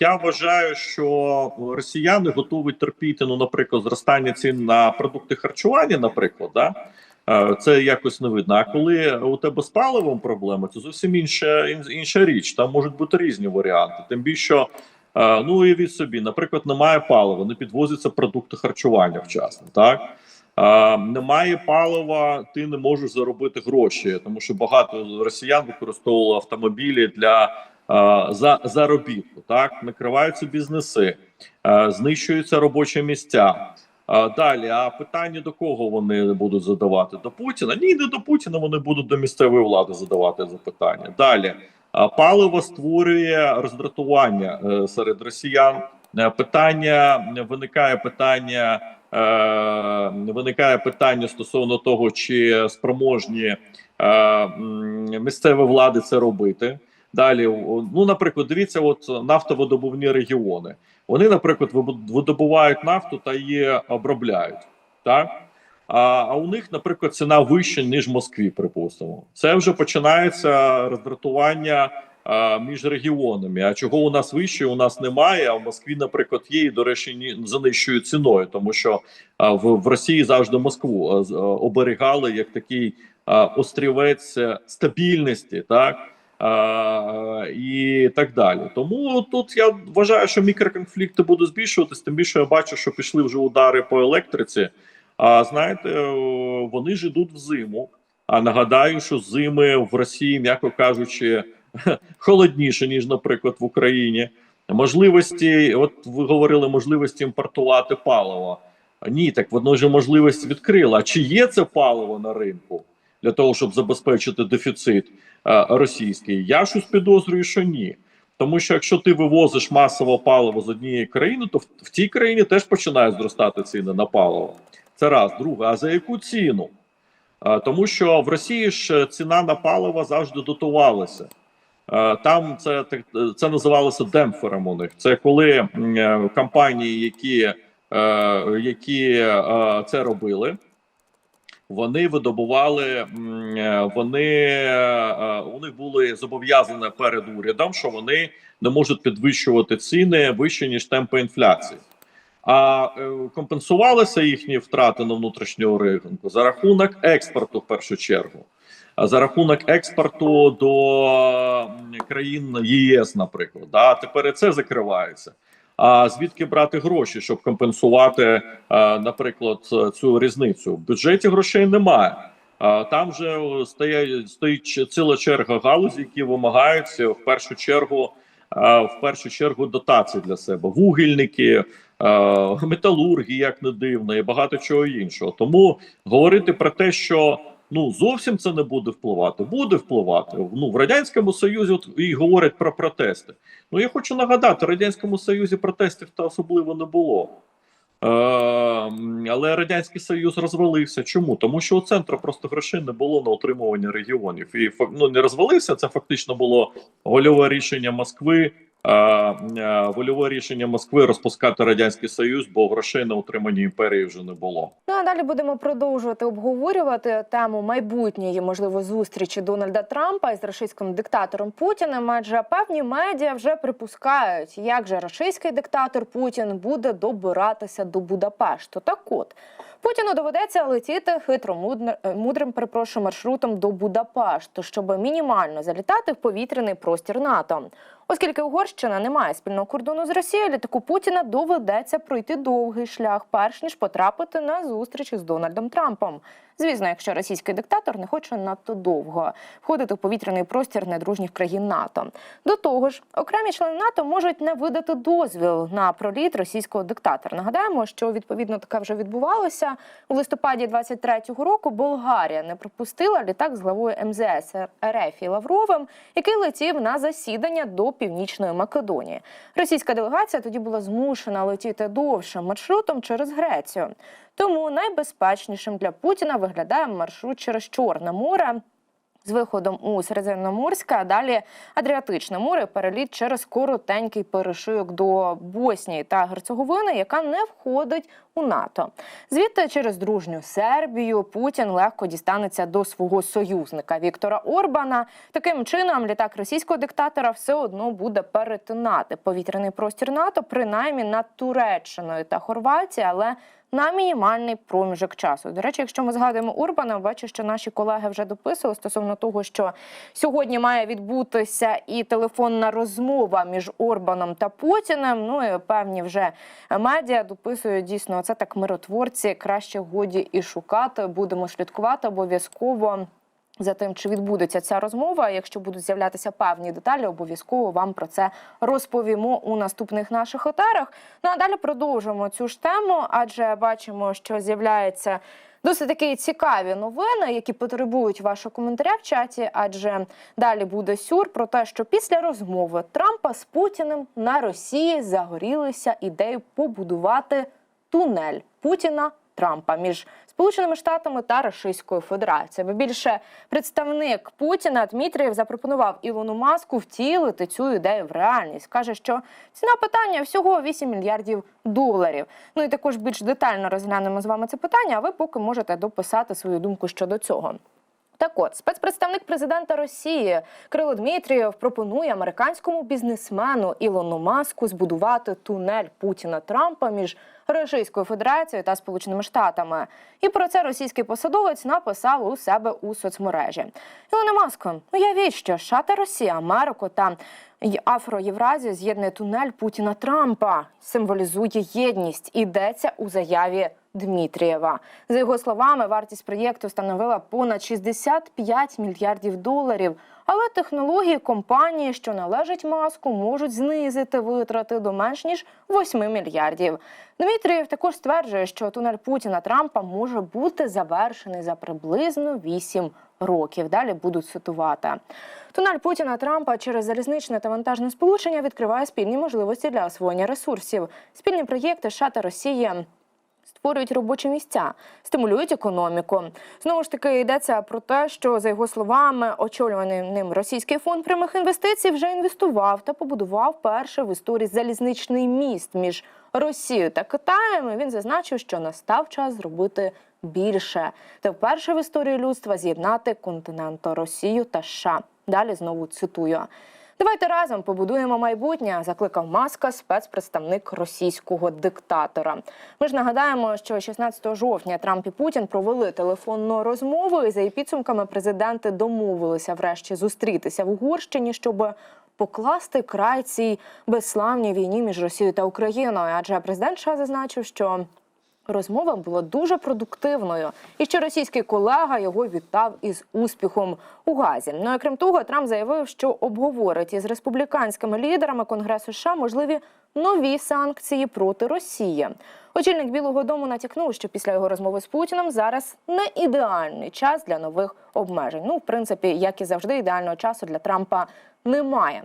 Я вважаю, що росіяни готові терпіти, ну, наприклад, зростання цін на продукти харчування, наприклад, да? Е, це якось не видно. А коли у тебе з паливом проблеми, це зовсім інша, інша річ. Там можуть бути різні варіанти. Тим більше, е, ну уявіть собі, наприклад, немає палива, не підвозяться продукти харчування вчасно, так? Е, немає палива, ти не можеш заробити гроші, тому що багато росіян використовували автомобілі для за заробітку. Так накриваються бізнеси, знищуються робочі місця. Далі, а питання до кого вони будуть задавати? До Путіна? Ні, не до Путіна. Вони будуть до місцевої влади задавати запитання. Далі паливо створює роздратування е, серед росіян. Е, Питання виникає питання. Е, виникає питання стосовно того, чи спроможні місцеві влади це робити. Далі, ну, наприклад, дивіться, от нафтовидобувні регіони. Вони, наприклад, видобувають нафту та її обробляють. Так? А, а у них, наприклад, ціна вища, ніж в Москві, припустимо. Це вже починається роздратування а, між регіонами. А чого у нас вище, у нас немає. А в Москві, наприклад, є і, до речі, ні, за нижчою ціною, тому що а, в, в Росії завжди Москву а, а, оберігали як такий а, острівець е, стабільності, так. А, і так далі. Тому тут я вважаю, що мікроконфлікти будуть збільшуватись, тим більше я бачу, що пішли вже удари по електриці. А знаєте, вони ж йдуть в зиму. А нагадаю, що зими в Росії, м'яко кажучи, холодніше, ніж, наприклад, в Україні. Можливості, от ви говорили, можливості імпортувати паливо. Ні, так воно ж можливість відкрило. А чи є це паливо на ринку для того, щоб забезпечити дефіцит е, російський? Я щось підозрюю, що ні. Тому що якщо ти вивозиш масово паливо з однієї країни, то в, в тій країні теж починають зростати ціни на паливо. Це раз. Друге, а за яку ціну? Е, Тому що в Росії ж ціна на паливо завжди дотувалася. Е, Там це це називалося демпфером у них. Це коли м, е, компанії, які, е, які е, це робили, вони видобували, е, вони е, у них були зобов'язані перед урядом, що вони не можуть підвищувати ціни вище ніж темпи інфляції. А е, компенсувалися їхні втрати на внутрішнього ринку за рахунок експорту, в першу чергу. А за рахунок експорту до країн ЄС, наприклад, а тепер і це закривається. А звідки брати гроші, щоб компенсувати, е, наприклад, цю різницю? В бюджеті грошей немає. Там вже стоять стоїть ціла черга галузі, які вимагаються в першу чергу, в першу чергу дотацій для себе. Вугільники, е, металурги, як не дивно, і багато чого іншого. Тому говорити про те, що ну зовсім це не буде впливати, буде впливати. Ну в радянському союзі от і говорять про протести. Ну я хочу нагадати, в радянському союзі протестів та особливо не було. Е, але радянський союз розвалився. Чому? Тому що у центру просто грошей не було на утримування регіонів. І ну, не розвалився. Це фактично було вольове рішення Москви. Е, е, Вольове рішення Москви розпускати радянський союз, бо грошей на утримання імперії вже не було. Ну а далі будемо продовжувати обговорювати тему майбутньої можливо зустрічі Дональда Трампа із російським диктатором Путіним. Адже певні медіа вже припускають, як же російський диктатор Путін буде добиратися до Будапешту. Так от Путіну доведеться летіти хитро мудрим перепрошую, маршрутом до Будапешту, щоб мінімально залітати в повітряний простір НАТО. Оскільки Угорщина не має спільного кордону з Росією, літаку Путіна доведеться пройти довгий шлях, перш ніж потрапити на зустріч із Дональдом Трампом. Звісно, якщо російський диктатор не хоче надто довго входити в повітряний простір недружніх країн НАТО. До того ж, окремі члени НАТО можуть не видати дозвіл на проліт російського диктатора. Нагадаємо, що відповідно таке вже відбувалося у листопаді 23-го року. Болгарія не пропустила літак з главою МЗС РФ і Лавровим, який летів на засідання до Північної Македонії. Російська делегація тоді була змушена летіти довшим маршрутом через Грецію. Тому найбезпечнішим для Путіна виглядає маршрут через Чорне море. З виходом у Середземноморське, а далі Адріатичне море, переліт через коротенький перешийок до Боснії та Герцеговини, яка не входить у НАТО. Звідти через дружню Сербію Путін легко дістанеться до свого союзника Віктора Орбана. Таким чином, літак російського диктатора все одно буде перетинати повітряний простір НАТО, принаймні над Туреччиною та Хорватією, але на мінімальний проміжок часу. До речі, якщо ми згадуємо Урбана, бачу, що наші колеги вже дописували стосовно того, що сьогодні має відбутися і телефонна розмова між Орбаном та Путіним. Ну і певні вже медіа дописують дійсно це так миротворці. Краще годі і шукати. Будемо слідкувати обов'язково. За тим, чи відбудеться ця розмова, якщо будуть з'являтися певні деталі, обов'язково вам про це розповімо у наступних наших етерах. Ну а далі продовжимо цю ж тему, адже бачимо, що з'являється досить такі цікаві новини, які потребують вашого коментаря в чаті. Адже далі буде сюр про те, що після розмови Трампа з Путіним на Росії загорілися ідею побудувати тунель Путіна. Трампа між Сполученими Штатами та Російською Федерацією. Більше представник Путіна Дмитрієв запропонував Ілону Маску втілити цю ідею в реальність. каже, що ціна питання всього 8 мільярдів доларів. Ну і також більш детально розглянемо з вами це питання. А ви поки можете дописати свою думку щодо цього. Так от, спецпредставник президента Росії Кирило Дмитрієв пропонує американському бізнесмену Ілону Маску збудувати тунель Путіна Трампа між Російською Федерацією та Сполученими Штатами. І про це російський посадовець написав у себе у соцмережі. Ілона Маско, уявіть, що США Росія, Америку та й Афро-Євразію з'єднує тунель Путіна Трампа, символізує єдність. Ідеться у заяві Дмитрієва. За його словами, вартість проєкту становила понад 65 мільярдів доларів. Але технології компанії, що належать маску, можуть знизити витрати до менш ніж 8 мільярдів. Дмитрієв також стверджує, що тунель Путіна Трампа може бути завершений за приблизно 8 років. Далі будуть цитувати. Тунель Путіна Трампа через залізничне та вантажне сполучення відкриває спільні можливості для освоєння ресурсів. Спільні проєкти США та Росії створюють робочі місця, стимулюють економіку. Знову ж таки йдеться про те, що за його словами, очолюваний ним російський фонд прямих інвестицій вже інвестував та побудував перший в історії залізничний міст між Росією та Китаєм. І Він зазначив, що настав час зробити більше та вперше в історії людства з'єднати континенту Росію та США. Далі знову цитую. Давайте разом побудуємо майбутнє, закликав Маска, спецпредставник російського диктатора. Ми ж нагадаємо, що 16 жовтня Трамп і Путін провели телефонну розмову. І за її підсумками президенти домовилися врешті зустрітися в Угорщині, щоб покласти край цій безславній війні між Росією та Україною. Адже президент США зазначив, що Розмова була дуже продуктивною, і що російський колега його вітав із успіхом у Газі. Ну і крім того, Трамп заявив, що обговорить із республіканськими лідерами Конгресу США можливі нові санкції проти Росії. Очільник Білого Дому натякнув, що після його розмови з Путіним зараз не ідеальний час для нових обмежень. Ну, в принципі, як і завжди, ідеального часу для Трампа немає.